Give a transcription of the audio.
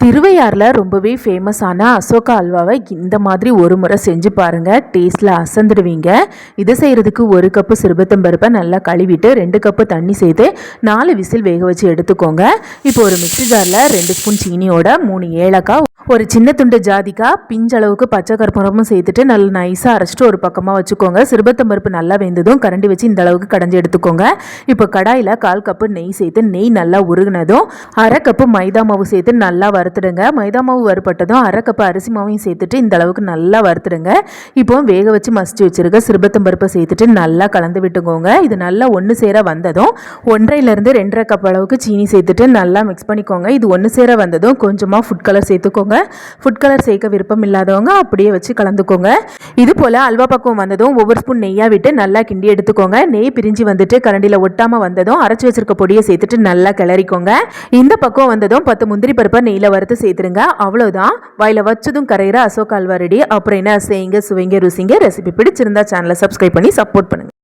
திருவையாறில் ரொம்பவே ஃபேமஸான அசோகா அல்வாவை இந்த மாதிரி ஒரு முறை செஞ்சு பாருங்கள் டேஸ்ட்டில் அசந்துடுவீங்க. இதை செய்கிறதுக்கு ஒரு கப்பு சிறுபத்தம்பருப்பை நல்லா கழுவிட்டு ரெண்டு கப்பு தண்ணி சேர்த்து நாலு விசில் வேக வச்சு எடுத்துக்கோங்க. இப்போ ஒரு மிக்சி ஜாரில் ரெண்டு ஸ்பூன் சீனியோட மூணு ஏலக்காய் ஒரு சின்ன துண்டு ஜாதிக்காய் பிஞ்சளவுக்கு பச்சை கற்பூரமும் சேர்த்துட்டு நல்லா நைஸாக அரைச்சிட்டு ஒரு பக்கமாக வச்சுக்கோங்க. சிறுபத்தம்பருப்பு நல்லா வெந்ததும் கரண்டி வச்சு இந்த அளவுக்கு கடைஞ்சி எடுத்துக்கோங்க. இப்போ கடாயில் கால் கப்பு நெய் சேர்த்து நெய் நல்லா உருகினதும் அரை கப்பு மைதா மாவு சேர்த்து நல்லா வறுத்துடுங்க. மைதா மாவு வறுப்பட்டதும் அரை கப்பு அரிசி மாவையும் சேர்த்துட்டு இந்த அளவுக்கு நல்லா வறுத்துடுங்க. இப்போ வேக வச்சு மசிச்சு வச்சிருக்க சிறுபத்தம்பருப்பை சேர்த்துட்டு நல்லா கலந்து விட்டுக்கோங்க. இது நல்லா ஒன்று சேர வந்ததும் ஒன்றையிலேருந்து ரெண்டரை கப் அளவுக்கு சீனி சேர்த்துட்டு நல்லா மிக்ஸ் பண்ணிக்கோங்க. இது ஒன்று சேர வந்ததும் கொஞ்சமாக ஃபுட் கலர் சேர்த்துக்கோங்க. ஃபுட் கலர் சேர்க்க விருப்பம் இல்லாதவங்க அப்படியே வச்சு கலந்துக்கோங்க. இது போல் அல்வா பக்கம் வந்ததும் ஒவ்வொரு ஸ்பூன் நெய்யாக விட்டு நல்லா கிண்டி எடுத்துக்கோங்க. நெய் பிரிஞ்சு வந்துட்டு கரண்டியில் ஒட்டாமல் வந்ததும் அரைச்சி வச்சிருக்க பொடியை சேர்த்துட்டு நல்லா கிளறிக்கோங்க. இந்த பக்கம் வந்ததும் பத்து முந்திரி பருப்பை நெய்யில் வறுத்து சேர்த்துருங்க அவ்வளோதான் வாயில் வச்சதும் கரையிற அசோக் அல்வா ரெடி அப்புறம் என்ன செய்யுங்க சுவைங்க ருசிங்க ரெசிபி பிடிச்சிருந்தா சேனலை சப்ஸ்கிரைப் பண்ணி சப்போர்ட் பண்ணுங்கள்